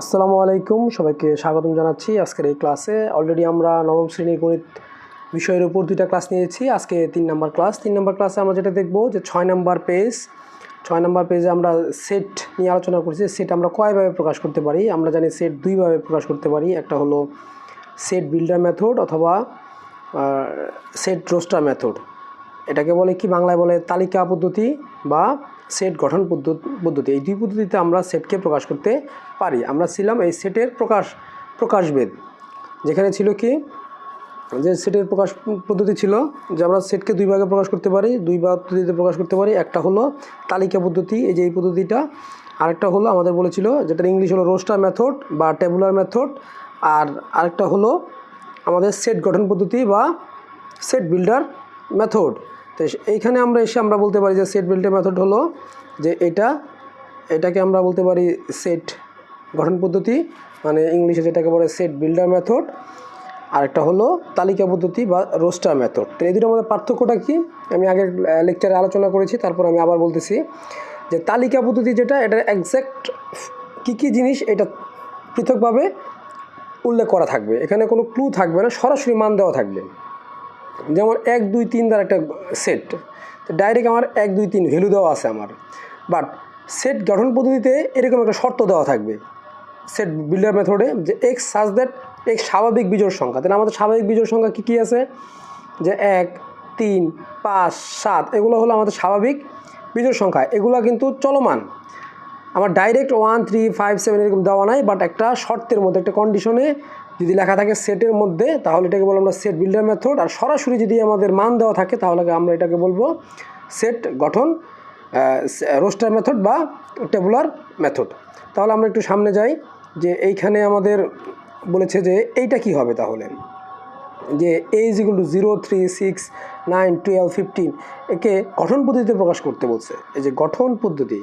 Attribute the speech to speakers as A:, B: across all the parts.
A: আসসালামু আলাইকুম, সবাইকে স্বাগতম জানাচ্ছি আজকের এই ক্লাসে। অলরেডি আমরা নবম শ্রেণির গণিত বিষয়ের উপর দুইটা ক্লাস নিয়েছি। আজকে তিন নম্বর ক্লাস। তিন নম্বর ক্লাসে আমরা যেটা দেখব যে ছয় নম্বর পেজ, ছয় নম্বর পেজে আমরা সেট নিয়ে আলোচনা করছি। সেট আমরা কয়ভাবে প্রকাশ করতে পারি? আমরা জানি সেট দুইভাবে প্রকাশ করতে পারি। একটা হলো সেট বিল্ডার মেথড অথবা সেট রোস্টার মেথড। এটাকে বলে কি? বাংলায় বলে তালিকা পদ্ধতি বা সেট গঠন পদ্ধতি। এই দুই পদ্ধতিতে আমরা সেটকে প্রকাশ করতে পারি। আমরা ছিলাম এই সেটের প্রকাশ, প্রকাশভেদ। যেখানে ছিল কি? যে সেটের প্রকাশ পদ্ধতি ছিল যে আমরা সেটকে দুই ভাগে প্রকাশ করতে পারি, দুই ভাগ পদ্ধতিতে প্রকাশ করতে পারি। একটা হলো তালিকা পদ্ধতি, এই যে এই পদ্ধতিটা। আরেকটা হলো আমাদের বলেছিল যেটা ইংলিশ হলো রোস্টার মেথড বা টেবুলার মেথড আর আরেকটা হলো আমাদের সেট গঠন পদ্ধতি বা সেট বিল্ডার মেথড তো এইখানে আমরা এসে আমরা বলতে পারি যে সেট বিল্ডার মেথড হলো যে এটা, এটাকে আমরা বলতে পারি সেট গঠন পদ্ধতি মানে ইংলিশে যেটাকে বলে সেট বিল্ডার মেথড আরেকটা হলো তালিকা পদ্ধতি বা রোস্টার মেথড তো এই দুটোর মধ্যে পার্থক্যটা কি? আমি আগের লেকচারে আলোচনা করেছি, তারপর আমি আবার বলতেছি যে তালিকা পদ্ধতি যেটা এটার একজ্যাক্ট কী কী জিনিস এটা পৃথকভাবে উল্লেখ করা থাকবে। এখানে কোনো ক্লু থাকবে না, সরাসরি মান দেওয়া থাকবে। যেমন এক, দুই, তিন দ্বারা একটা সেট তো ডাইরেক্ট আমার এক, দুই, তিন ভ্যালু দেওয়া আছে আমার। বাট সেট গঠন পদ্ধতিতে এরকম একটা শর্ত দেওয়া থাকবে। সেট বিল্ডার মেথডে যে এক্স সাজ দ্যাট এক্স স্বাভাবিক বিজোড় সংখ্যা। তাহলে আমাদের স্বাভাবিক বিজোড় সংখ্যা কী কী আছে? যে এক, তিন, পাঁচ, সাত, এগুলো হলো আমাদের স্বাভাবিক বিজোড় সংখ্যা। এগুলো কিন্তু চলমান। আমার direct one three five seven এরকম দেওয়া নাই বাট একটা শর্তের মধ্যে, একটা কন্ডিশনে যদি লেখা থাকে সেটের মধ্যে, তাহলে এটাকে বলব আমরা সেট বিল্ডার মেথড আর সরাসরি যদি আমাদের মান দেওয়া থাকে, তাহলে আমরা এটাকে বলব সেট গঠন রোস্টার মেথড বা টেবুলার মেথড তাহলে আমরা একটু সামনে যাই, যে এইখানে আমাদের বলেছে যে এইটা কি হবে তাহলে? যে A is equal to zero three six nine twelve fifteen একে গঠন পদ্ধতিতে প্রকাশ করতে বলছে। এই যে গঠন পদ্ধতি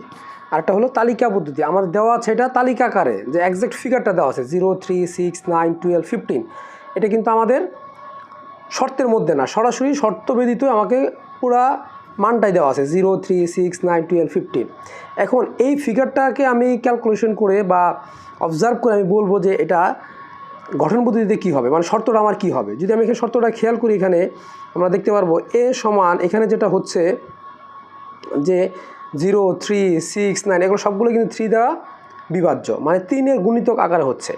A: আরেকটা হলো তালিকা পদ্ধতি। আমাদের দেওয়া আছে এটা তালিকা আকারে, যে একজ্যাক্ট ফিগারটা দেওয়া আছে zero three six nine twelve fifteen এটা কিন্তু আমাদের শর্তের মধ্যে না, সরাসরি শর্ত আমাকে পুরা মানটাই দেওয়া আছে zero three six nine twelve fifteen এখন এই ফিগারটাকে আমি ক্যালকুলেশন করে বা অবজার্ভ করে আমি বলব যে এটা গঠন পদ্ধতিতে কী হবে মানে শর্তটা আমার কী হবে। যদি আমি এখানে শর্তটা খেয়াল করি এখানে, আমরা দেখতে পারব এ সমান, এখানে যেটা হচ্ছে যে জিরো, থ্রি, সিক্স, নাইন এগুলো সবগুলো কিন্তু থ্রি দ্বারা বিভাজ্য। মানে তিনের গুণিতক আকারে হচ্ছে।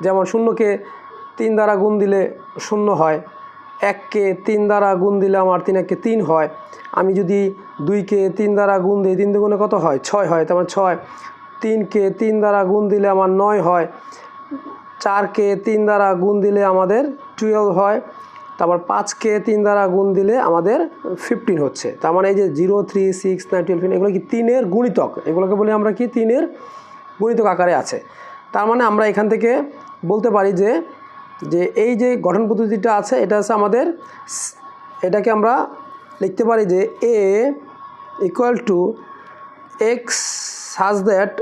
A: যেমন শূন্যকে তিন দ্বারা গুণ দিলে শূন্য হয়, এককে তিন দ্বারা গুণ দিলে আমার তিন, এককে তিন হয়। আমি যদি দুইকে তিন দ্বারা গুণ দিই, তিন দুগুণে কত হয়? ছয় হয়, তার মানে ছয়। তিনকে তিন দ্বারা গুণ দিলে আমার নয় হয়। চারকে তিন দ্বারা গুণ দিলে আমাদের টুয়েলভ হয়। তারপর পাঁচকে তিন দ্বারা গুণ দিলে আমাদের ফিফটিন হচ্ছে। তার মানে এই যে zero three six nine twelve এগুলো কি তিনের গুণিতক? এগুলোকে বলি আমরা কি? তিনের গুণিতক আকারে আছে। তার মানে আমরা এখান থেকে বলতে পারি যে যে এই যে গঠন পদ্ধতিটা আছে, এটা হচ্ছে আমাদের এটাকে আমরা লিখতে পারি যে A equal to X such that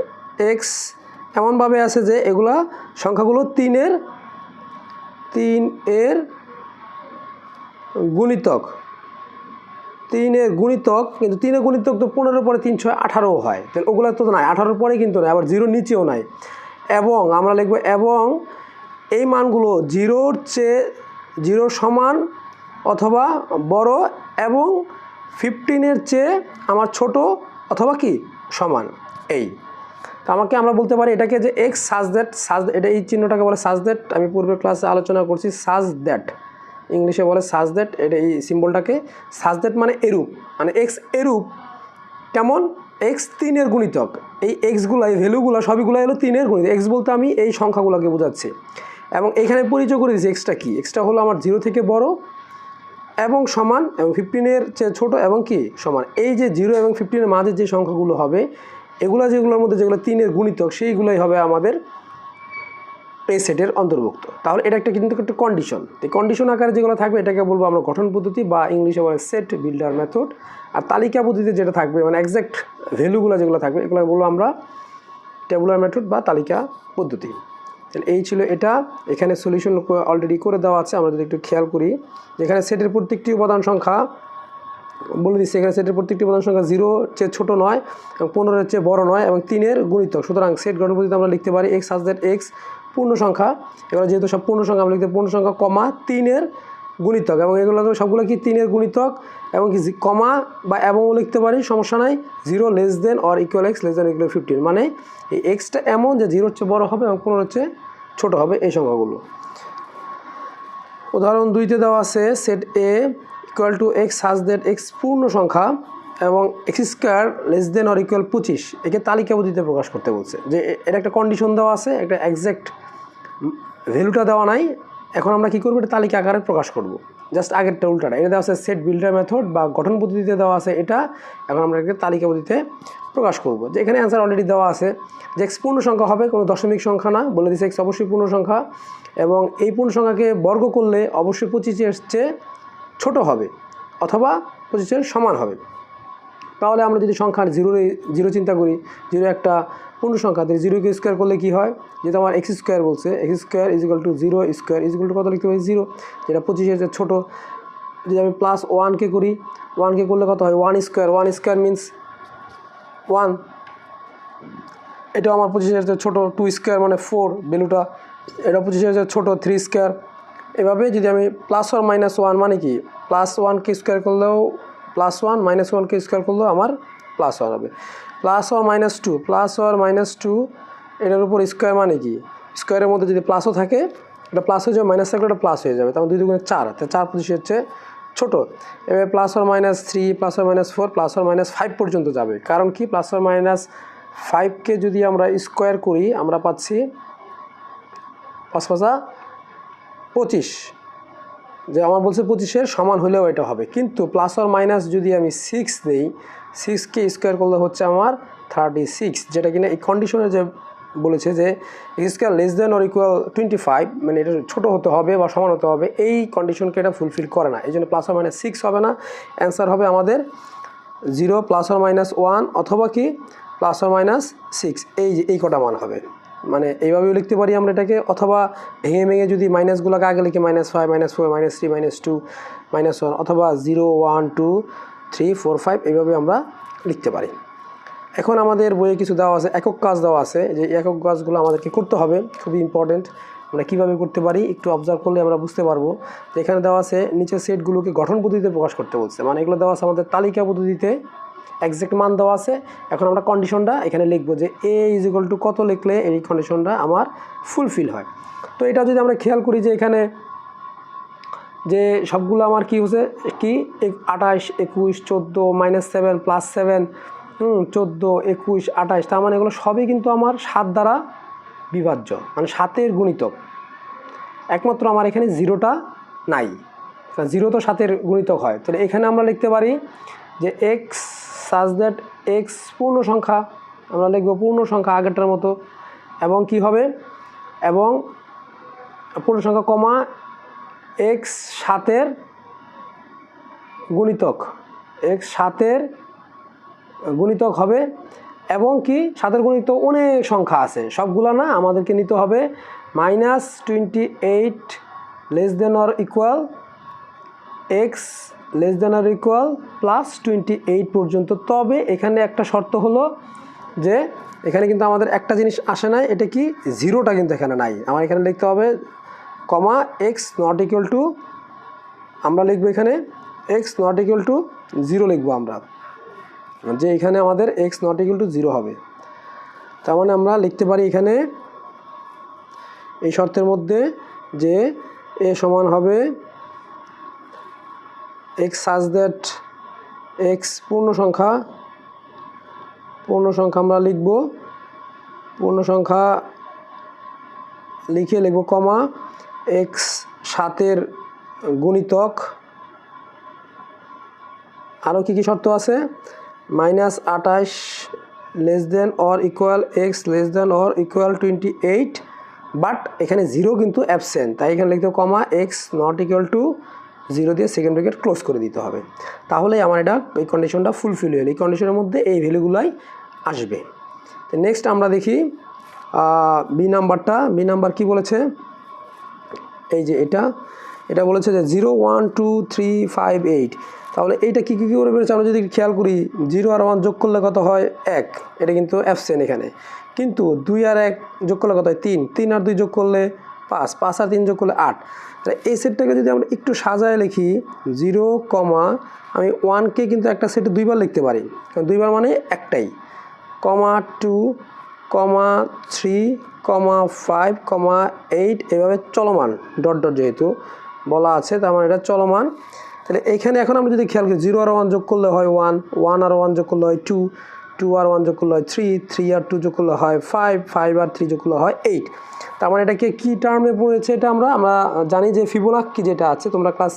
A: X এমনভাবে আছে যে এগুলা সংখ্যাগুলো তিনের, তিন এর গুণিতক। তিনের গুণিতক, কিন্তু তিনের গুণিতক তো পনেরোর পরে তিন ছয় আঠারো হয়। তাহলে ওগুলো তো নাই, আঠারোর পরে কিন্তু নাই, আবার জিরো নিচেও নাই। এবং আমরা লিখব, এবং এই মানগুলো জিরোর চেয়ে জিরো সমান অথবা বড় এবং ফিফটিনের চেয়ে আমার ছোট অথবা কি সমান, এই। তো আমাকে আমরা বলতে পারি এটাকে যে এক্স সাজ দ্যাট সাজ এটা এই চিহ্নটাকে বলে সাজ দ্যাট আমি পূর্বের ক্লাসে আলোচনা করছি সাজ দ্যাট ইংলিশে বলে সাজ দ্যাট এটা এই সিম্বলটাকে। সাজ দ্যাট মানে এরূপ মানে এক্স এরূপ, কেমন? এক্স তিনের গুণিতক। এই এক্সগুলো এই ভ্যালুগুলো সবইগুলো হলো তিনের গণিত এক্স বলতে আমি এই সংখ্যাগুলোকে বোঝাচ্ছি। এবং এখানে পরিচয় করে দিচ্ছি এক্সটা কি? এক্সটা হলো আমার জিরো থেকে বড় এবং সমান এবং ফিফটিনের চেয়ে ছোটো এবং কি? সমান। এই যে জিরো এবং ফিফটিনের মাঝে যে সংখ্যাগুলো হবে, এগুলো যেগুলোর মধ্যে যেগুলো তিনের গুণিতক, সেইগুলোই হবে আমাদের পে সেটের অন্তর্ভুক্ত। তাহলে এটা একটা কিন্তু একটা কন্ডিশন এই কন্ডিশন আকারে যেগুলো থাকবে, এটাকে বলব আমরা গঠন পদ্ধতি বা ইংলিশে বলে সেট বিল্ডার মেথড আর তালিকা পদ্ধতিতে যেটা থাকবে মানে একজ্যাক্ট ভ্যালুগুলো যেগুলো থাকবে এগুলো বলব আমরা টেবুলার মেথড বা তালিকা পদ্ধতি। তাহলে এই ছিল এটা। এখানে সলিউশন অলরেডি করে দেওয়া আছে, আমরা যদি একটু খেয়াল করি। যেখানে সেটের প্রত্যেকটি উপাদান সংখ্যা, বলে দিচ্ছি, এখানে সেটের প্রত্যেকটি প্রধান সংখ্যা জিরো চেয়ে ছোটো নয়, এবং পনেরোর চেয়ে বড় নয়, এবং তিনের গুণিতক। সুতরাং সেট গঠন পদ্ধতিতে আমরা লিখতে পারি এক্স দ্যাট এক্স পূর্ণ সংখ্যা এবার যেহেতু সব পূর্ণ সংখ্যা আমরা লিখতে পূর্ণ সংখ্যা কমা তিনের গুণিতক, এবং এগুলো সবগুলো কি তিনের গুণিতক, এবং কি কমা বা এবংও লিখতে পারি, সমস্যা নাই, zero less than or equal X less than equal fifteen মানে এই এক্সটা এমন যে জিরোর হচ্ছে বড় হবে এবং পনেরোর হচ্ছে ছোটো হবে এই সংখ্যাগুলো। উদাহরণ দুইতে দেওয়া আছে set A equal to X such that X পূর্ণ সংখ্যা এবং X square less than or equal পঁচিশ, একে তালিকা পদ্ধতিতে প্রকাশ করতে বলছে। যে এটা একটা কন্ডিশন দেওয়া আছে, একটা একজ্যাক্ট ভ্যালুটা দেওয়া নাই, এখন আমরা কী করব? এটা তালিকা আকারে প্রকাশ করব। জাস্ট আগেরটা, উল্টাটা। এটা দেওয়া আছে সেট বিল্ডার মেথড বা গঠন পদ্ধতিতে দেওয়া আছে এটা। এখন আমরা এটাকে তালিকা পদ্ধতিতে প্রকাশ করব। যে এখানে অ্যান্সার অলরেডি দেওয়া আছে। যে এক্স পূর্ণ সংখ্যা হবে, কোনো দশমিক সংখ্যা না। বলে দিচ্ছে এক্স অবশ্যই পূর্ণ সংখ্যা। এবং এই পূর্ণ সংখ্যাকে বর্গ করলে অবশ্যই পঁচিশের চেয়ে ছোটো হবে, অথবা পঁচিশের সমান হবে। তাহলে আমরা যদি সংখ্যার জিরো জিরো চিন্তা করি, জিরো একটা পূর্ণ সংখ্যা, তাহলে জিরোকে স্কোয়ার করলে কী হয়? যেটা আমার এক্স স্কোয়ার বলছে X square is equal to zero square is equal to কত লিখতে পারি? জিরো যেটা পঁচিশের চেয়ে ছোটো। যদি আমি প্লাস ওয়ানকে করি ওয়ানকে করলে কত হয়? One square one square means one এটা আমার পঁচিশ হাজার ছোটো টু স্কোয়ার মানে ফোর ভ্যালুটা এটা পঁচিশ হাজার ছোটো থ্রি স্কোয়ার এভাবে যদি আমি প্লাস ওয়ান মাইনাস ওয়ান মানে কি? প্লাস ওয়ানকে স্কোয়ার করলেও প্লাস ওয়ান মাইনাস ওয়ানকে স্কোয়ার করলেও আমার প্লাস ওয়ান হবে। Plus one minus two plus one minus two এটার উপর স্কোয়ার মানে কি? স্কোয়ারের মধ্যে যদি প্লাসও থাকে, এটা প্লাস হয়ে যাবে মাইনাস থাকলে এটা প্লাস হয়ে যাবে। তার দুই দুগুণে চার তো চার পঁচিশ হচ্ছে ছোটো। এবার plus or minus three plus or minus four plus or minus five পর্যন্ত যাবে। কারণ কি? প্লাস ওয়ার মাইনাস ফাইভকে যদি আমরা স্কোয়ার করি, আমরা পাচ্ছি পাঁচ পাঁচা পঁচিশ। যে আমার বলছে পঁচিশের সমান হলেও এটা হবে। কিন্তু প্লাস আর মাইনাস যদি আমি সিক্স দিই সিক্সকে স্কোয়ার করলে হচ্ছে আমার থার্টি সিক্স যেটা কিনা এই কন্ডিশনে যে বলেছে যে square less than or equal twenty five মানে এটা ছোটো হতে হবে বা সমান হতে হবে, এই কন্ডিশনকে এটা ফুলফিল করে না। এই জন্য প্লাস আর মাইনাস সিক্স হবে না। অ্যান্সার হবে আমাদের zero plus or minus one অথবা কি? প্লাস আর মাইনাস সিক্স এই যে, এই কটা মান হবে। মানে এইভাবেও লিখতে পারি আমরা এটাকে, অথবা ভেঙে ভেঙে যদি মাইনাসগুলোকে আগে লিখি minus five minus four minus three minus two minus one অথবা zero one two three four five এইভাবে আমরা লিখতে পারি। এখন আমাদের বইয়ে কিছু দেওয়া আছে, একক কাজ দেওয়া আছে যে একক কাজগুলো আমাদেরকে করতে হবে, খুবই ইম্পর্টেন্ট আমরা কীভাবে করতে পারি একটু অবজার্ভ করলে আমরা বুঝতে পারব। যে এখানে দেওয়া আছে, নিচের সেটগুলোকে গঠন পদ্ধতিতে প্রকাশ করতে বলছে মানে এগুলো দেওয়া আছে আমাদের তালিকা পদ্ধতিতে। একজ্যাক্ট মান দেওয়া আছে। এখন আমরা কন্ডিশনটা এখানে লিখব যে এ ইজ ইকুয়াল টু কত লিখলে এই কন্ডিশনটা আমার ফুলফিল হয়। তো এটা যদি আমরা খেয়াল করি যে এখানে যে সবগুলো আমার কি হচ্ছে? কি? আঠাশ, একুশ, চোদ্দ minus seven plus seven hmm, চোদ্দ, একুশ, আঠাশ, তার মানে এগুলো সবই কিন্তু আমার সাত দ্বারা বিভাজ্য মানে সাতের গুণিতক। একমাত্র আমার এখানে জিরোটা নাই। জিরো তো সাতের গুণিতক হয়। তাহলে এখানে আমরা লিখতে পারি যে এক্স সাজ দ্যাট এক্স পূর্ণ সংখ্যা, আমরা লিখব পূর্ণ সংখ্যা আগেরটার মতো, এবং কি হবে? এবং পূর্ণ সংখ্যা কমা এক্স সাতের গুণিতক এক্স সাতের গুণিতক হবে, এবং কি? সাতের গুণিত অনেক সংখ্যা আছে, সবগুলো না আমাদেরকে নিতে হবে minus twenty eight less than or equal x less than or equal plus twenty eight পর্যন্ত। তবে এখানে একটা শর্ত হলো যে এখানে কিন্তু আমাদের একটা জিনিস আসে নাই, এটা কি? জিরোটা কিন্তু এখানে নাই। আমার এখানে লিখতে হবে, comma x not equal to আমরা লিখব এখানে x not equal to zero লিখব আমরা। যে এখানে আমাদের x not equal to zero হবে। তার মানে আমরা লিখতে পারি এখানে এই শর্তের মধ্যে যে এ সমান হবে এক্স সাজ দ্যাট এক্স পূর্ণ সংখ্যা পূর্ণ সংখ্যা আমরা লিখব পূর্ণ সংখ্যা লিখে লিখব কমা এক্স সাতের গুণিতক। আরও কী কী শর্ত আছে? মাইনাস আঠাশ less than or equal x less than or equal twenty eight but এখানে জিরো কিন্তু অ্যাবসেন্ট তাই এখানে লিখতে comma x not equal to zero দিয়ে সেকেন্ড ব্রেকেট ক্লোজ করে দিতে হবে। তাহলেই আমার এটা, এই কন্ডিশনটা ফুলফিল হলো এই কন্ডিশনের মধ্যে এই ভ্যালুগুলাই আসবে। তো নেক্সট আমরা দেখি বি নাম্বারটা বি নাম্বার কি বলেছে? এই যে এটা এটা বলেছে যে zero one two three five eight তাহলে এইটা কী কী কী করে বেরোচ্ছে? আমরা যদি খেয়াল করি জিরো আর ওয়ান যোগ করলে কত হয়? এক। এটা কিন্তু অ্যাবসেন্ট এখানে। কিন্তু দুই আর এক যোগ করলে কত হয়? তিন। তিন আর দুই যোগ করলে পাঁচ পাঁচ আর তিন যোগ করলে আট। তাহলে এই সেটটাকে যদি আমরা একটু সাজায় লিখি, জিরো কমা, আমি ওয়ানকে কিন্তু একটা সেটে দুইবার লিখতে পারি। কারণ দুইবার মানে একটাই। Comma two comma three comma five comma eight এভাবে চলমান ডট ডট যেহেতু বলা আছে, তার মানে এটা চলমান। তাহলে এইখানে এখন আমরা যদি খেয়াল করি জিরো আর ওয়ান যোগ করলে হয় ওয়ান ওয়ান আর ওয়ান যোগ করলে হয় টু টু আর ওয়ান যোগ করলে হয় থ্রি থ্রি আর টু যোগ করলে হয় ফাইভ ফাইভ আর থ্রি যোগ করলে হয় এইট তার মানে এটাকে কী টার্মে পড়েছে এটা আমরা আমরা জানি যে ফিবোনাক্কি যেটা আছে, তোমরা ক্লাস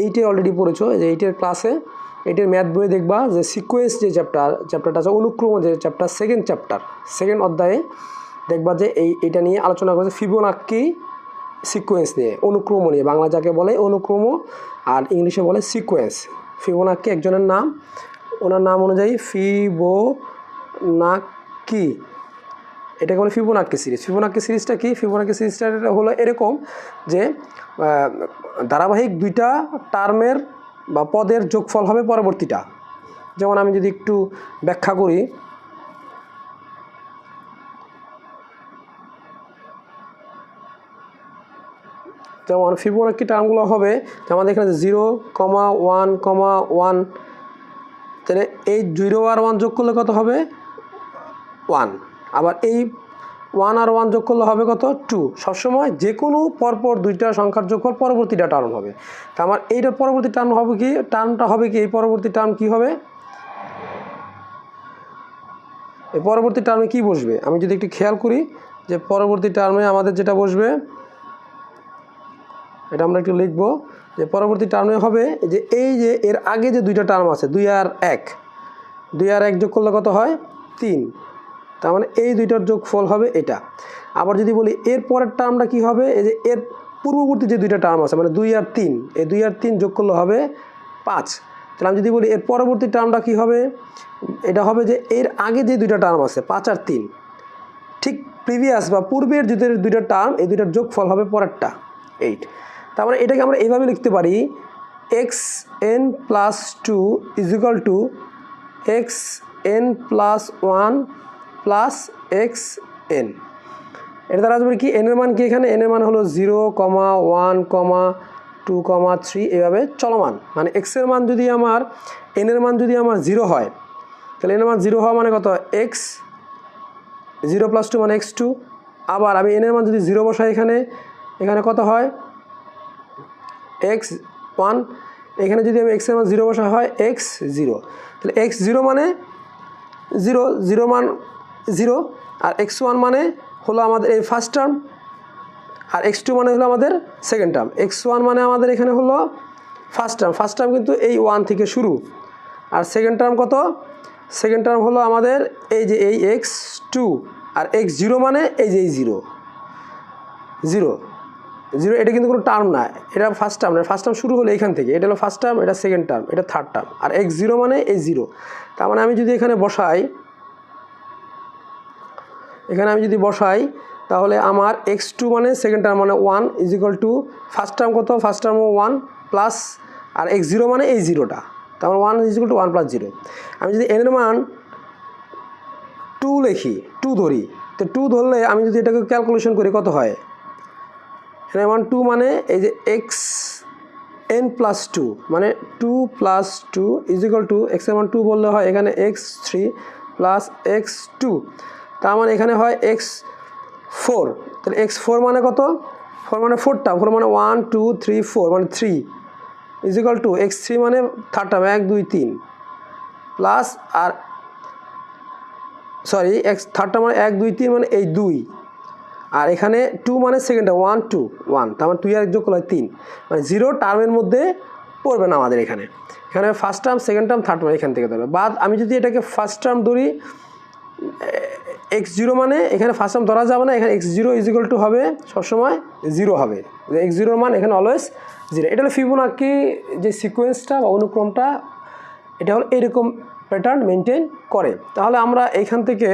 A: এইটে অলরেডি পড়েছো যে এইটের ক্লাসে এইটের ম্যাথ বইয়ে দেখবা যে সিকোয়েন্স যে চ্যাপ্টার চ্যাপ্টারটা আছে, অনুক্রম যে চ্যাপ্টার সেকেন্ড চ্যাপ্টার সেকেন্ড অধ্যায়ে দেখবা যে এই, এটা নিয়ে আলোচনা করেছে ফিবোনাক্কি সিকোয়েন্স নিয়ে, অনুক্রম নিয়ে, বাংলা যাকে বলে অনুক্রম আর ইংলিশে বলে সিকোয়েন্স ফিবোনাক্কি একজনের নাম, ওনার নাম অনুযায়ী ফিবো ফিবোনাক্কি এটাকে বলে ফিবোনাক্কি সিরিজ। ফিবোনাক্কি সিরিজটা কি? ফিবোনাক্কি সিরিজটা হলো এরকম যে ধারাবাহিক দুইটা টার্মের বা পদের যোগফল হবে পরবর্তীটা। যেমন আমি যদি একটু ব্যাখ্যা করি, যেমন ফিবোনাক্কি টার্মগুলো হবে আমাদের এখানে zero comma one comma one, তাহলে এই জিরো আর ওয়ান যোগ করলে কত হবে? ওয়ান। আবার এই ওয়ান আর ওয়ান যোগ করলে হবে কত? টু সবসময় যে কোনো পরপর দুইটা সংখ্যার যোগফল পরবর্তীটা টার্ম হবে। তা আমার এইটার পরবর্তী টার্ম হবে কি? টার্মটা হবে কি? এই পরবর্তী টার্ম কি হবে? এই পরবর্তী টার্মে কি বসবে? আমি যদি একটু খেয়াল করি যে পরবর্তী টার্মে আমাদের যেটা বসবে, এটা আমরা একটু লিখব যে পরবর্তী টার্মে হবে যে এই যে এর আগে যে দুইটা টার্ম আছে, দুই আর এক, দুই আর এক যোগ করলে কত হয়? তিন। তার মানে এই দুইটার যোগফল হবে এটা। আবার যদি বলি এর পরের টার্মটা কি হবে? এই যে এর পূর্ববর্তী যে দুইটা টার্ম আছে মানে দুই আর তিন, এই দুই আর তিন যোগ করলে হবে পাঁচ। তাহলে আমি যদি বলি এর পরবর্তী টার্মটা কি হবে? এটা হবে যে এর আগে যে দুইটা টার্ম আছে, পাঁচ আর তিন, ঠিক প্রিভিয়াস বা পূর্বের যে দুইটা টার্ম এই দুইটার যোগফল হবে পরেরটা এইট তার মানে এটাকে আমরা এইভাবে লিখতে পারি x n plus two is equal two x n plus one plus x n. এটা দ্বারা আসবে কি? এনের মান কি এখানে? এনের মান হলো zero comma one comma two comma three, এভাবে চলমান। মানে এক্সের মান যদি আমার এনের মান যদি আমার জিরো হয়, তাহলে এনের মান জিরো হওয়া মানে কত? এক্স জিরো প্লাস টু মানে এক্স টু। আবার আমি এনের মান যদি জিরো বসাই এখানে এখানে কত হয়? X one. এখানে যদি আমি এক্সের মান জিরো বসা হয়, এক্স জিরো। তাহলে এক্স জিরো মানে জিরো জিরো মান জিরো, আর এক্স ওয়ান মানে হলো আমাদের এই ফার্স্ট টার্ম আর এক্স টু মানে হলো আমাদের সেকেন্ড টার্ম এক্স ওয়ান মানে আমাদের এখানে হলো ফার্স্ট টার্ম ফার্স্ট টার্ম কিন্তু এই ওয়ান থেকে শুরু। আর সেকেন্ড টার্ম কত? সেকেন্ড টার্ম হলো আমাদের এই যে এই এক্স টু আর এক্স জিরো মানে এই যে এই জিরো জিরো জিরো এটা কিন্তু কোনো টার্ম না। এটা ফার্স্ট টার্ম ফার্স্ট টার্ম শুরু হলো এখান থেকে। এটা হলো ফার্স্ট টার্ম এটা সেকেন্ড টার্ম এটা থার্ড টার্ম আর এক্স জিরো মানে এই জিরো তার মানে আমি যদি এখানে বসাই এখানে আমি যদি বসাই, তাহলে আমার এক্স টু মানে সেকেন্ড টার্ম মানে one is equal two first term কত? ফার্স্ট টার্ম ওয়ান প্লাস আর এক্স জিরো মানে এই জিরোটা তার মানে one is equal two one plus zero আমি যদি এনের মান টু লিখি টু ধরি, তো টু ধরলে আমি যদি এটাকে ক্যালকুলেশন করি, কত হয়? এখানে ওয়ান টু মানে এই যে এক্স এন প্লাস টু মানে two plus two is equal two এক্সের মান টু বললে হয় এখানে x three plus x two তার মানে এখানে হয় এক্স ফোর তাহলে এক্স ফোর মানে কত? ফোর মানে ফোরটা ফোর মানে ওয়ান টু থ্রি ফোর মানে three is equal two x three মানে থার্ড টার্ম এক, দুই, তিন। প্লাস আর সরি এক্স থার্ড থার্ডটা মানে এক, দুই, তিন মানে এই দুই। আর এখানে টু মানে সেকেন্ডটা ওয়ান টু ওয়ান তার মানে টু আর যোগ করলে হয় তিন। মানে জিরো টার্মের মধ্যে পড়বে না আমাদের এখানে। এখানে first term second term third term এখান থেকে ধরবে বাদ আমি যদি এটাকে ফার্স্ট টার্ম ধরি এক্স জিরো মানে এখানে ফার্স্ট টার্ম ধরা যাবে না, এখানে এক্স জিরো ইজিক্যাল টু হবে, সবসময় জিরো হবে। এক্স জিরোর মান এখানে অলওয়েজ জিরো এটা হলো ফিবোনাকি যে সিকোয়েন্সটা বা অনুক্রমটা, এটা হলো এরকম প্যাটার্ন মেনটেন করে। তাহলে আমরা এখান থেকে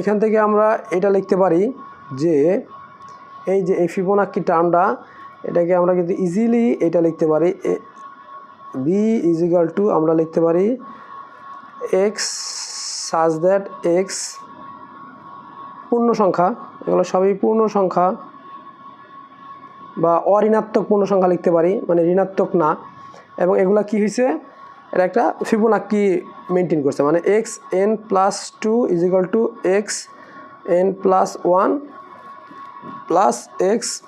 A: এখান থেকে আমরা এটা লিখতে পারি যে, এই যে এই ফিবোনাক্কি টার্মটা এটাকে আমরা কিন্তু ইজিলি এটা লিখতে পারি বি ইজ ইকাল টু আমরা লিখতে পারি এক্স সাজ দ্যাট এক্স পূর্ণ সংখ্যা এগুলো সবই পূর্ণ সংখ্যা বা অঋণাত্মক পূর্ণ সংখ্যা লিখতে পারি মানে ঋণাত্মক না। এবং এগুলা কি হয়েছে এটা একটা ফিবোনাক্কি মেনটেন করছে মানে x n plus two is equal two x n plus one plus x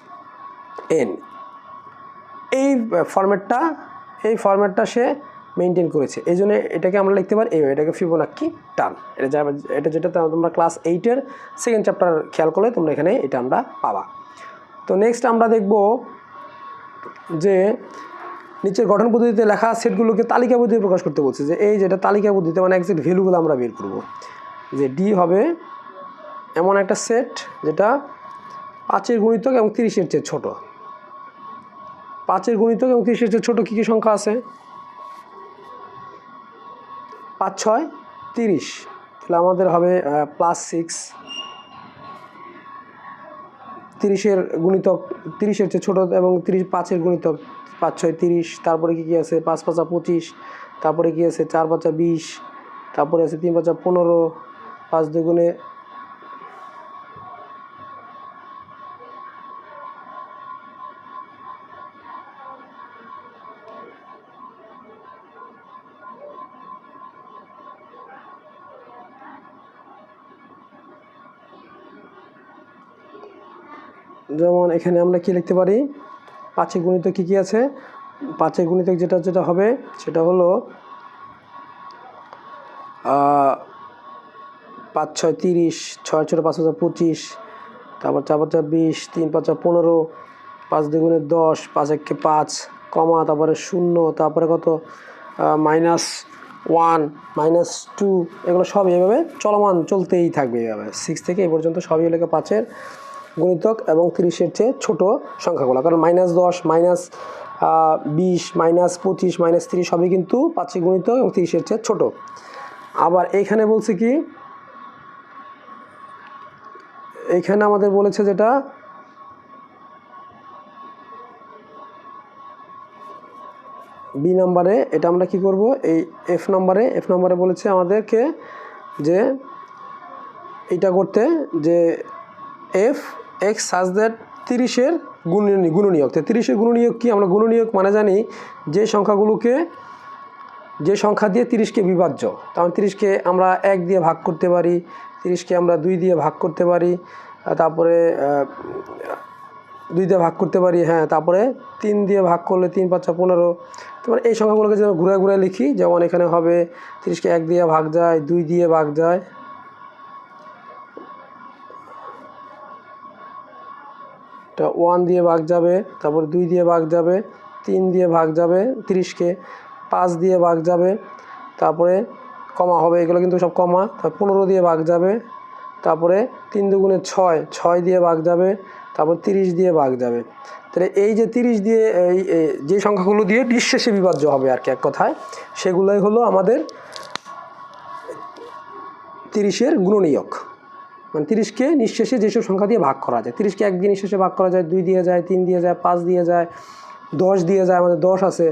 A: n এই ফরম্যাটটা এই ফরম্যাটটা সে মেনটেন করেছে। এই জন্য এটাকে আমরা লিখতে পারি, এই এটাকে ফিবোনাক্কি টার্ম। এটা যা এটা যেটা তোমরা ক্লাস এইটের সেকেন্ড চ্যাপ্টার খেয়াল করলে তোমরা এখানে এটা আমরা পাবা। তো নেক্সট আমরা দেখব যে নিচের গঠন পদ্ধতিতে লেখা সেটগুলোকে তালিকা পদ্ধতিতে প্রকাশ করতে বলছে যে এই যেটা তালিকা পদ্ধতিতে মানে একজ্যাক্ট ভ্যালুগুলো আমরা বের করব। যে ডি হবে এমন একটা সেট যেটা পাঁচের গুণিতক এবং তিরিশের চেয়ে ছোট। পাঁচের গুণিতক এবং তিরিশের চেয়ে ছোটো কী কী সংখ্যা আছে? পাঁচ, ছয়, তিরিশ। তাহলে আমাদের হবে প্লাস সিক্স তিরিশের গুণিতক, তিরিশের চেয়ে ছোটো এবং তিরিশ, পাঁচের গুণিতক, পাঁচ, ছয়, তিরিশ। তারপরে কী কী আছে? পাঁচ পাঁচা পঁচিশ। তারপরে কী আছে? চার পাঁচা বিশ। তারপরে আছে তিন পাঁচা পনেরো। পাঁচ দুগুণে এখানে আমরা কি লিখতে পারি? পাঁচে গুণিত কী কী আছে? পাঁচে গুণিত যেটা যেটা হবে, সেটা হলো পাঁচ ছয় তিরিশ, ছয় ছয় পাঁচ হাজার পঁচিশ, তারপর চার পাঁচা বিশ, তিন পাঁচ পাঁচা পনেরো, পাঁচ দুগুণে দশ, পাঁচ একে পাঁচ, কমা, তারপরে শূন্য, তারপরে কত? মাইনাস ওয়ান, মাইনাস টু, এগুলো সব এভাবে চলমান, চলতেই থাকবে এভাবে। সিক্স থেকে এই পর্যন্ত সবই লেখা পাঁচের গুণিতক এবং তিরিশের চেয়ে ছোটো সংখ্যাগুলো। কারণ মাইনাস দশ, মাইনাস বিশ, মাইনাস পঁচিশ, মাইনাস তিরিশ সবই কিন্তু পাঁচের গুণিতক এবং তিরিশের চেয়ে ছোটো। আবার এইখানে বলছে কি, এইখানে আমাদের বলেছে যেটা, বি নাম্বারে এটা আমরা কি করব? এই এফ নাম্বারে এফ নাম্বারে বলেছে আমাদেরকে যে, এইটা করতে যে, এফ এক্স সাজ দ্যাট তিরিশের গুণ গুণনীয়ক। তো তিরিশের গুণনীয়ক কি? আমরা গুণনীয়ক মানে জানি যে সংখ্যাগুলোকে যে সংখ্যা দিয়ে তিরিশকে বিভাজ্য। তখন তিরিশকে আমরা এক দিয়ে ভাগ করতে পারি, তিরিশকে আমরা দুই দিয়ে ভাগ করতে পারি তারপরে দুই দিয়ে ভাগ করতে পারি হ্যাঁ তারপরে তিন দিয়ে ভাগ করলে তিন পাঁচটা পনেরো। তারপরে এই সংখ্যাগুলোকে যেন ঘুরে ঘুরে লিখি, যেমন এখানে হবে তিরিশকে এক দিয়ে ভাগ যায়, দুই দিয়ে ভাগ যায়। এটা ওয়ান দিয়ে ভাগ যাবে, তারপর দুই দিয়ে ভাগ যাবে, তিন দিয়ে ভাগ যাবে, তিরিশকে, পাঁচ দিয়ে ভাগ যাবে, তারপরে কমা হবে, এগুলো কিন্তু সব কমা তারপর পনেরো দিয়ে ভাগ যাবে, তারপরে তিন দুগুণে ছয় ছয় দিয়ে ভাগ যাবে, তারপর তিরিশ দিয়ে ভাগ যাবে। তাহলে এই যে তিরিশ দিয়ে, এই এই যে সংখ্যাগুলো দিয়ে নিঃশেষে বিভাজ্য হবে আর কি এক কথায়, সেগুলোই হলো আমাদের তিরিশের গুণনীয়ক। মানে তিরিশকে নিঃশেষে যেসব সংখ্যা দিয়ে ভাগ করা যায়। তিরিশকে এক দিয়ে নিঃশেষে ভাগ করা যায়, দুই দিয়ে যায়, তিন দিয়ে যায়, পাঁচ দিয়ে যায়, দশ দিয়ে যায়, আমাদের দশ আছে।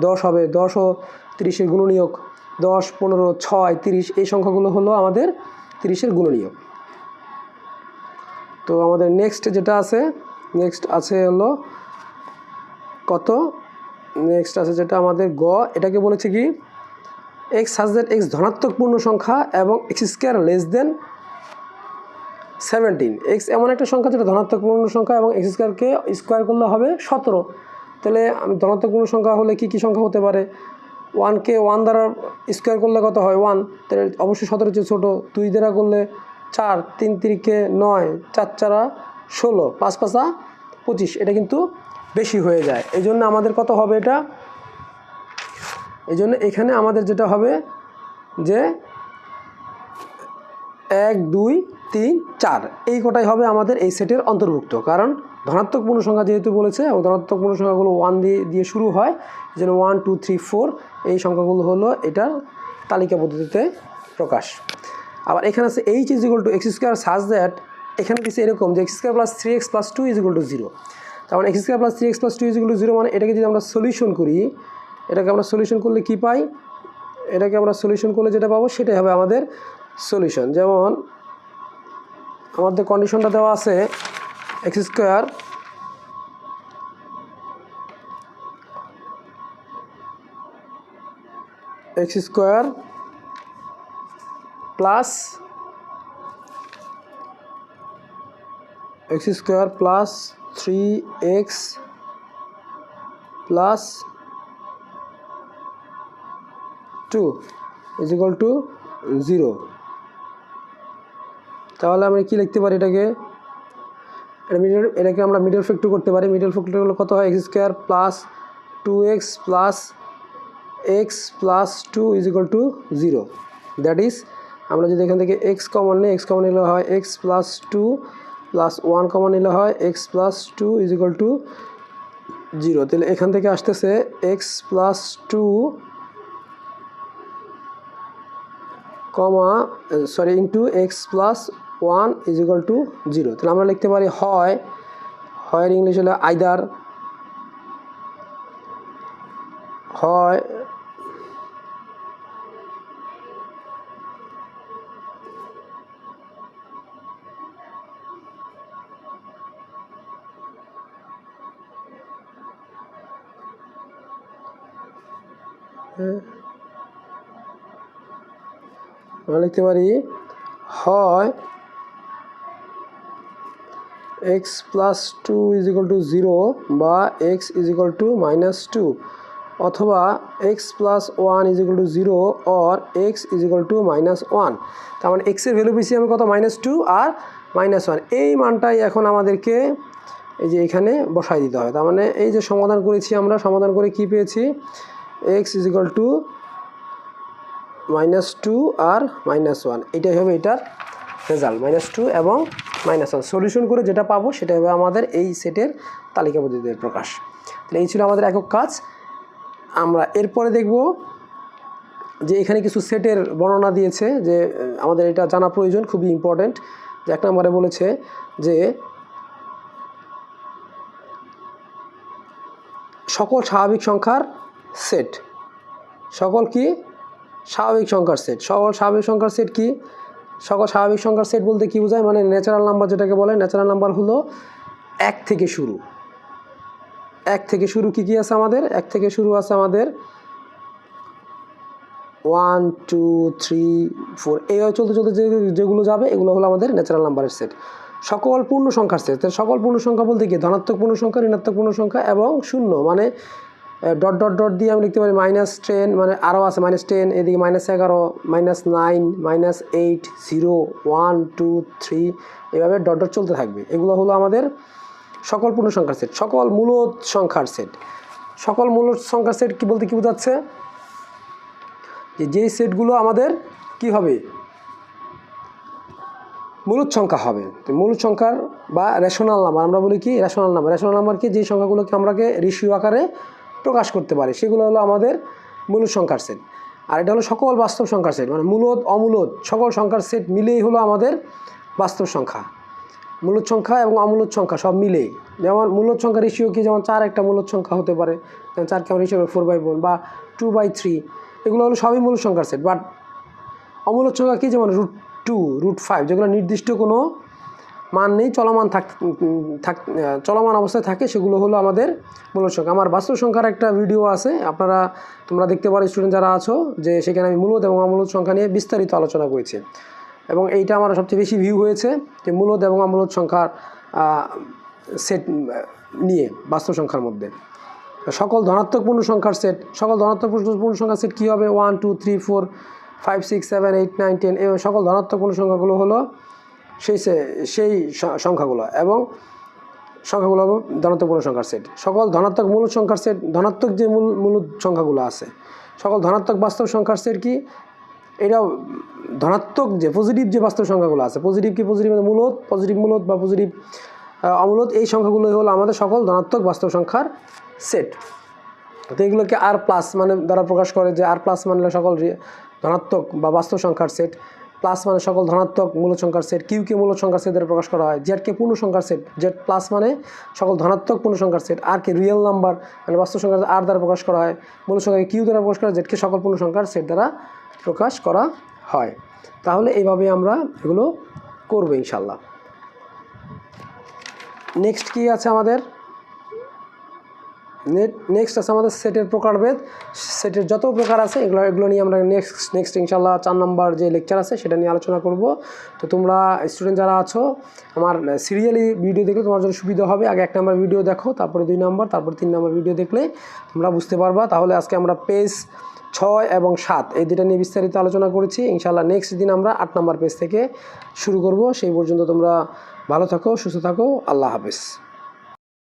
A: দশ হবে দশও তিরিশের গুণনীয়ক, দশ, পনেরো, ছয়, তিরিশ, এই সংখ্যাগুলো হলো আমাদের তিরিশের গুণনীয়ক। তো আমাদের নেক্সট যেটা আছে নেক্সট আছে হলো কত? নেক্সট আছে যেটা আমাদের গ, এটাকে বলেছে কি? এক্স হাজ দ্যাট এক্স ধনাত্মক পূর্ণ সংখ্যা এবং x square less than seventeen. X এমন একটা সংখ্যা যেটা ধনাত্মক পূর্ণ সংখ্যা এবং এক্স স্কোয়ারকে স্কোয়ার করলে হবে সতেরো। তাহলে আমি ধনাত্মক পূর্ণ সংখ্যা হলে কী কী সংখ্যা হতে পারে? ওয়ানকে ওয়ান দ্বারা স্কোয়ার করলে কত হয়? ওয়ান তাহলে অবশ্যই সতেরো চেয়ে ছোটো, দুই দ্বারা করলে চার। তিন তিরিকে নয়, চার চারা ষোলো, পাঁচ পাঁচা পঁচিশ। এটা কিন্তু বেশি হয়ে যায়। এই জন্য আমাদের কত হবে এটা? এই জন্য এখানে আমাদের যেটা হবে যে এক, দুই তিন, চার। এই কটাই হবে আমাদের এই সেটের অন্তর্ভুক্ত। কারণ ধনাত্মক পূর্ণ সংখ্যা যেহেতু বলেছে, এবং ধনাত্মক পূর্ণ সংখ্যাগুলো ওয়ান দিয়ে দিয়ে শুরু হয় জন্য ওয়ান টু থ্রি ফোর এই সংখ্যাগুলো হলো এটা তালিকা পদ্ধতিতে প্রকাশ। আবার এখানে আছে h is equal to x square such that এখানে দিচ্ছে এরকম যে x square plus three x plus two is equal to zero তার মানে x square plus three x plus two ইজিগুলো zero মানে এটাকে যদি আমরা সলিউশন করি, এটাকে আমরা সলিউশন করলে কি পাই? এটাকে আমরা সলিউশন করলে যেটা পাবো, সেটাই হবে আমাদের সলিউশন যেমন আমাদের কন্ডিশনটা দেওয়া আছে x square x square plus x square plus three x plus two is equal to zero তাহলে আমরা কি লিখতে পারি এটাকে? এটা মিডল এটাকে আমরা মিডল ফ্যাক্টর করতে পারি। মিডল ফ্যাক্টর হলো কত হয়? X square plus two x plus x plus two is equal to zero that is আমরা যদি এখান থেকে এক্স কমন নিই এক্স কমন নিলে হয় x plus two plus one common নিলে হয় x plus two is equal to zero তাহলে এখান থেকে আসতেছে x plus two comma sorry into x plus one is equal to zero. তাহলে আমরা লিখতে পারি হয়, হয়ের ইংলিশ হলো আইদার, হয় আমরা লিখতে পারি হয় x plus two is equal to zero বা x is equal to minus two অথবা x plus one is equal to zero or x is equal to minus one তার মানে এক্সের ভ্যালু পেয়েছি আমি কত? মাইনাস টু আর মাইনাস ওয়ান এই মানটাই এখন আমাদেরকে এই যে এখানে বসাই দিতে হবে। তার মানে এই যে সমাধান করেছি আমরা, সমাধান করে কি পেয়েছি? X is equal to minus two R minus one এটাই হবে এটার রেজাল্ট মাইনাস টু এবং মাইনাস ওয়ান। সলিউশন করে যেটা পাবো সেটা হবে আমাদের এই সেটের তালিকা পদ্ধতির প্রকাশ। তাহলে এই ছিল আমাদের একক কাজ। আমরা এরপরে দেখব যে এখানে কিছু সেটের বর্ণনা দিয়েছে যে আমাদের এটা জানা প্রয়োজন, খুবই ইম্পর্ট্যান্ট যে এক নম্বরে বলেছে যে, সকল স্বাভাবিক সংখ্যার সেট। সকল কি? স্বাভাবিক সংখ্যার সেট। সকল স্বাভাবিক সংখ্যার সেট কি? সকল স্বাভাবিক সংখ্যার সেট বলতে কি বোঝায়? মানে ন্যাচারাল নাম্বার যেটাকে বলে ন্যাচারাল নাম্বার হলো এক থেকে শুরু। এক থেকে শুরু কি কি আছে আমাদের? এক থেকে শুরু আছে আমাদের ওয়ান টু থ্রি ফোর এইভাবে চলতে চলতে যে, যেগুলো যাবে, এগুলো হলো আমাদের ন্যাচারাল নাম্বারের সেট সকল পূর্ণ সংখ্যার সেট সকল পূর্ণ সংখ্যা বলতে কি? ধনাত্মক পূর্ণ সংখ্যা, ঋণাত্মক পূর্ণ সংখ্যা এবং শূন্য। মানে ডট ডট ডট দিয়ে আমি লিখতে পারি মাইনাস টেন মানে আরও আছে মাইনাস টেন এদিকে মাইনাস এগারো minus nine minus eight zero one two three এভাবে ডট ডট চলতে থাকবে। এগুলো হলো আমাদের সকল পূর্ণ সংখ্যার সেট সকল মূলত সংখ্যার সেট সকল মূলত সংখ্যার সেট কি বলতে কি বোঝাচ্ছে? যে যেই সেটগুলো আমাদের কি হবে? মূলত সংখ্যা হবে। তো মূলত সংখ্যার বা রেশনাল নাম্বার আমরা বলি কি রেশনাল নাম্বার রেশনাল নাম্বার কি? যে সংখ্যাগুলোকে আমরাকে রেশিও আকারে প্রকাশ করতে পারি। সেগুলো হলো আমাদের মূলত সংখ্যার সেট আর এটা হলো সকল বাস্তব সংখ্যার সেট মানে মূলত অমূলত সকল সংখ্যার সেট মিলেই হলো আমাদের বাস্তব সংখ্যা। মূলত সংখ্যা এবং অমূলত সংখ্যা সব মিলেই। যেমন মূলত সংখ্যা রেশিও কি? যেমন চার একটা মূলত সংখ্যা হতে পারে। যেমন চার কেমন রেশিও ফোর বাই ওয়ান বা টু বাই থ্রি এগুলো হলো সবই মূলত সংখ্যার সেট বাট অমূলত সংখ্যা কি? যেমন রুট টু রুট ফাইভ যেগুলো নির্দিষ্ট কোনো মান নেই, চলমান থাক থাক, চলমান অবস্থায় থাকে, সেগুলো হলো আমাদের মূলত সংখ্যা আমার বাস্তব সংখ্যার একটা ভিডিও আছে, আপনারা, তোমরা দেখতে পারো স্টুডেন্ট যারা আছো, যে সেখানে আমি মূলত এবং অমূলত সংখ্যা নিয়ে বিস্তারিত আলোচনা করেছি। এবং এইটা আমার সবচেয়ে বেশি ভিউ হয়েছে, যে মূলত এবং অমূলত সংখ্যার সেট নিয়ে, বাস্তব সংখ্যার মধ্যে। সকল ধনাত্মক পূর্ণ সংখ্যার সেট সকল ধনাত্মক পূর্ণ সংখ্যার সেট কী হবে? One two three four five six seven eight nine ten এবং সকল ধনাত্মক পূর্ণ সংখ্যাগুলো হলো সেই সেই সংখ্যাগুলো এবং সংখ্যাগুলো হবে ধনাত্মক পূর্ণ সংখ্যার সেট সকল ধনাত্মক মূল সংখ্যার সেট ধনাত্মক যে মূল মূল সংখ্যাগুলো আছে, সকল ধনাত্মক বাস্তব সংখ্যার সেট কি? এটাও ধনাত্মক যে পজিটিভ যে বাস্তব সংখ্যাগুলো আছে পজিটিভ কি পজিটিভ মূলত পজিটিভ মূলত বা পজিটিভ অমূলত এই সংখ্যাগুলোই হলো আমাদের সকল ধনাত্মক বাস্তব সংখ্যার সেট তো এগুলোকে আর প্লাস মানে দ্বারা প্রকাশ করে যে আর প্লাস মানে সকল ধনাত্মক বা বাস্তব সংখ্যার সেট প্লাস মানে সকল ধনাত্মক মূল সংখ্যার সেট কিউকে মূল সংখ্যার সেট দ্বারা প্রকাশ করা হয় জেডকে পূর্ণ সংখ্যার সেট জেড প্লাস মানে সকল ধনাত্মক পূর্ণ সংখ্যার সেট আর কে রিয়েল নাম্বার মানে বাস্তব সংখ্যা আর দ্বারা প্রকাশ করা হয় মূল সংখ্যাকে কিউ দ্বারা প্রকাশ করা হয় জেডকে সকল পূর্ণ সংখ্যার সেট দ্বারা প্রকাশ করা হয়। তাহলে এইভাবে আমরা এগুলো করব ইনশাল্লাহ নেক্সট কি আছে আমাদের? নেক্সট আছে আমাদের সেটের প্রকারভেদ সেটের যত প্রকার আছে, এগুলো এগুলো নিয়ে আমরা নেক্সট নেক্সট ইনশাল্লাহ চার নম্বর যে লেকচার আছে, সেটা নিয়ে আলোচনা করব। তো তোমরা স্টুডেন্ট যারা আছো, আমার সিরিয়ালি ভিডিও দেখলে তোমার জন্য সুবিধা হবে। আগে এক নম্বর ভিডিও দেখো, তারপরে দুই নম্বর, তারপরে তিন নম্বর ভিডিও দেখলে তোমরা বুঝতে পারবা। তাহলে আজকে আমরা পেজ ছয় এবং সাত, এই দুটা নিয়ে বিস্তারিত আলোচনা করেছি। ইনশাল্লাহ নেক্সট দিন আমরা আট নম্বর পেজ থেকে শুরু করব। সেই পর্যন্ত তোমরা ভালো থাকো, সুস্থ থাকো। আল্লাহ হাফেজ।